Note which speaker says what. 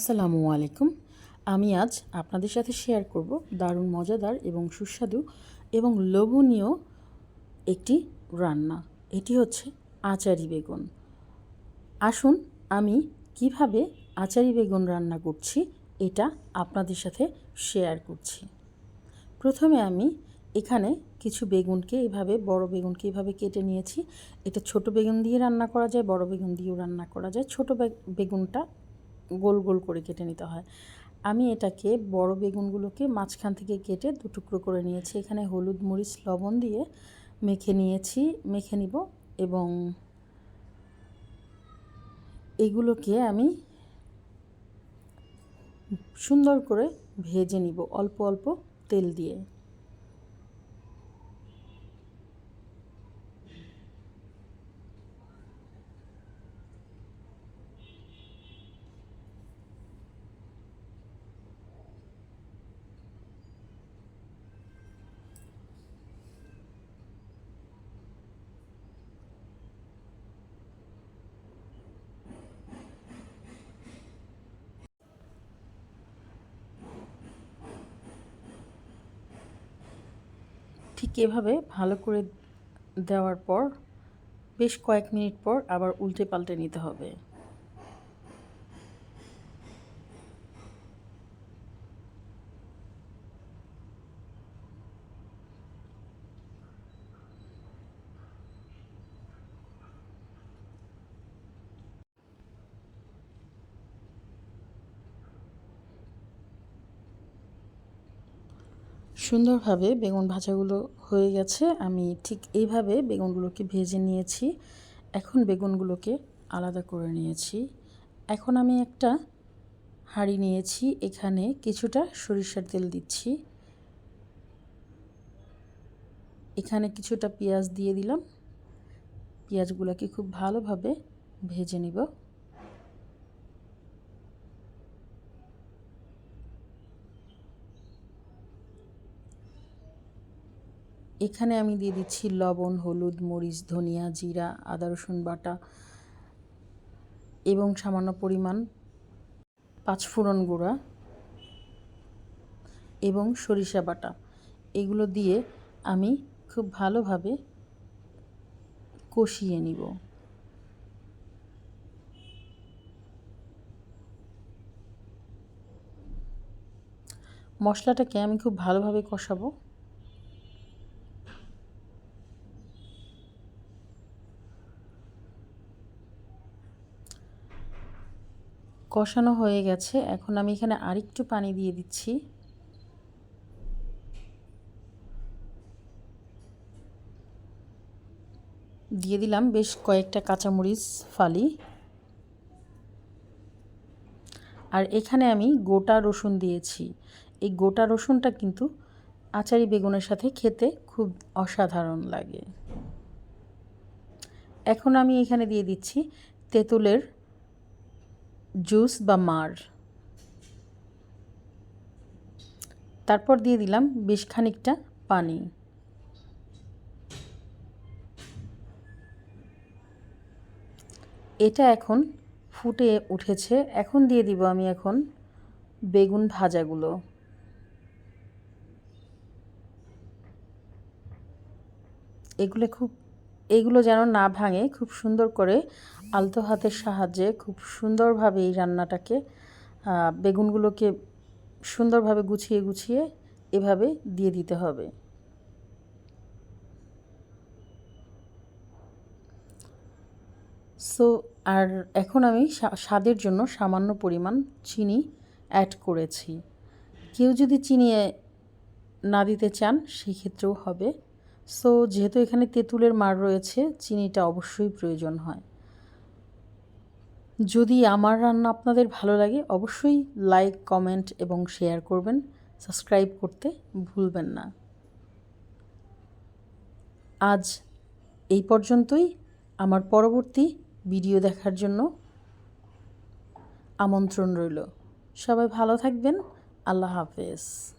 Speaker 1: আসসালামু আলাইকুম। আমি আজ আপনাদের সাথে শেয়ার করব দারুণ, মজাদার এবং সুস্বাদু এবং লোভনীয় একটি রান্না। এটি হচ্ছে আচারি বেগুন। আসুন আমি কীভাবে আচারি বেগুন রান্না করছি এটা আপনাদের সাথে শেয়ার করছি। প্রথমে আমি এখানে কিছু বেগুনকে এভাবে, বড় বেগুনকে এভাবে কেটে নিয়েছি। এটা ছোট বেগুন দিয়ে রান্না করা যায়, বড় বেগুন দিয়েও রান্না করা যায়। ছোট বেগুনটা গোল গোল করে কেটে নিতে হয়। আমি এটাকে বড় বেগুনগুলোকে মাঝখান থেকে কেটে দু টুকরো করে নিয়েছি। এখানে হলুদ, মরিচ, লবণ দিয়ে মেখে নিয়েছি, মেখে নিব এবং এগুলোকে আমি সুন্দর করে ভেজে নিব অল্প অল্প তেল দিয়ে। ঠিক এভাবে ভালো করে দেওয়ার পর বেশ কয়েক মিনিট পর আবার উল্টে পাল্টে নিতে হবে। সুন্দরভাবে বেগুন ভাজাগুলো হয়ে গেছে। আমি ঠিক এইভাবে বেগুনগুলোকে ভেজে নিয়েছি। এখন বেগুনগুলোকে আলাদা করে নিয়েছি। এখন আমি একটা হাঁড়ি নিয়েছি। এখানে কিছুটা সরিষার তেল দিচ্ছি। এখানে কিছুটা পেঁয়াজ দিয়ে দিলাম। পেঁয়াজগুলোকে খুব ভালোভাবে ভেজে নিব। এখানে আমি দিয়ে দিচ্ছি লবণ, হলুদ, মরিচ, ধনিয়া, জিরা, আদা, রসুন বাটা এবং সামান্য পরিমাণ পাঁচফোড়ন গুঁড়া এবং সরিষা বাটা। এগুলো দিয়ে আমি খুব ভালোভাবে কষিয়ে নিব। মশলাটাকে আমি খুব ভালোভাবে কষাবো। কষানো হয়ে গেছে। এখন আমি এখানে আরেকটু পানি দিয়ে দিচ্ছি। দিয়ে দিলাম বেশ কয়েকটা কাঁচামরিচ, ফালি। আর এখানে আমি গোটা রসুন দিয়েছি। এই গোটা রসুনটা কিন্তু আচারি বেগুনের সাথে খেতে খুব অসাধারণ লাগে। এখন আমি এখানে দিয়ে দিচ্ছি তেঁতুলের জুস বা মার। তারপর দিয়ে দিলাম বেশ খানিকটা পানি। এটা এখন ফুটে উঠেছে। এখন দিয়ে দিব আমি এখন বেগুন ভাজাগুলো। এগুলো খুব এগুলো যেন না ভাঙে, খুব সুন্দর করে আলতো হাতের সাহায্যে খুব সুন্দরভাবে এই রান্নাটাকে বেগুনগুলোকে সুন্দরভাবে গুছিয়ে গুছিয়ে এভাবে দিয়ে দিতে হবে। সো, আর এখন আমি স্বাদের জন্য সামান্য পরিমাণ চিনি অ্যাড করেছি। কেউ যদি চিনি না দিতে চান, সেক্ষেত্রেও হবে। সো যেহেতু এখানে তেঁতুলের মার রয়েছে, চিনিটা অবশ্যই প্রয়োজন হয়। যদি আমার রান্না আপনাদের ভালো লাগে, অবশ্যই লাইক কমেন্ট এবং শেয়ার করবেন। সাবস্ক্রাইব করতে ভুলবেন না। আজ এই পর্যন্তই। আমার পরবর্তী ভিডিও দেখার জন্য আমন্ত্রণ রইল। সবাই ভালো থাকবেন। আল্লাহ হাফেজ।